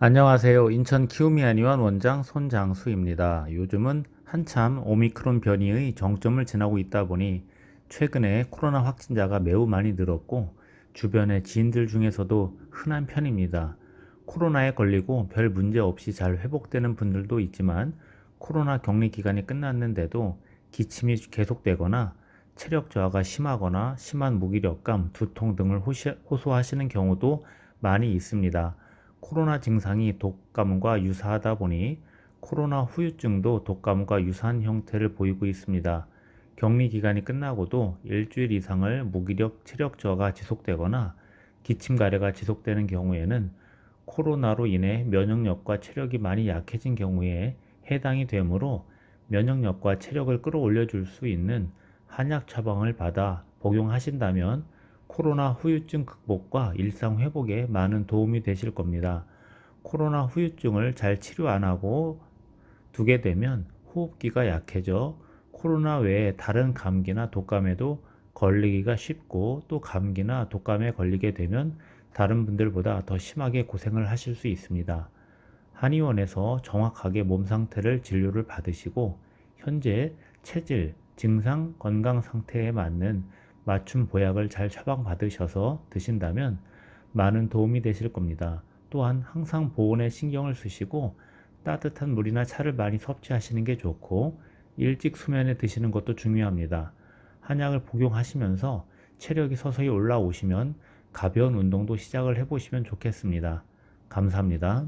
안녕하세요. 인천 키우미아니원 원장 손장수입니다. 요즘은 한참 오미크론 변이의 정점을 지나고 있다 보니 최근에 코로나 확진자가 매우 많이 늘었고 주변의 지인들 중에서도 흔한 편입니다. 코로나에 걸리고 별 문제 없이 잘 회복되는 분들도 있지만 코로나 격리 기간이 끝났는데도 기침이 계속되거나 체력 저하가 심하거나 심한 무기력감, 두통 등을 호시- 호소하시는 경우도 많이 있습니다. 코로나 증상이 독감과 유사하다 보니 코로나 후유증도 독감과 유사한 형태를 보이고 있습니다. 격리 기간이 끝나고도 일주일 이상을 무기력, 체력 저하가 지속되거나 기침 가래가 지속되는 경우에는 코로나로 인해 면역력과 체력이 많이 약해진 경우에 해당이 되므로 면역력과 체력을 끌어올려 줄 수 있는 한약 처방을 받아 복용하신다면 코로나 후유증 극복과 일상 회복에 많은 도움이 되실 겁니다. 코로나 후유증을 잘 치료 안 하고 두게 되면 호흡기가 약해져 코로나 외에 다른 감기나 독감에도 걸리기가 쉽고 또 감기나 독감에 걸리게 되면 다른 분들보다 더 심하게 고생을 하실 수 있습니다. 한의원에서 정확하게 몸 상태를 진료를 받으시고 현재 체질, 증상, 건강 상태에 맞는 맞춤 보약을 잘 처방받으셔서 드신다면 많은 도움이 되실 겁니다. 또한 항상 보온에 신경을 쓰시고 따뜻한 물이나 차를 많이 섭취하시는 게 좋고 일찍 수면에 드시는 것도 중요합니다. 한약을 복용하시면서 체력이 서서히 올라오시면 가벼운 운동도 시작을 해보시면 좋겠습니다. 감사합니다.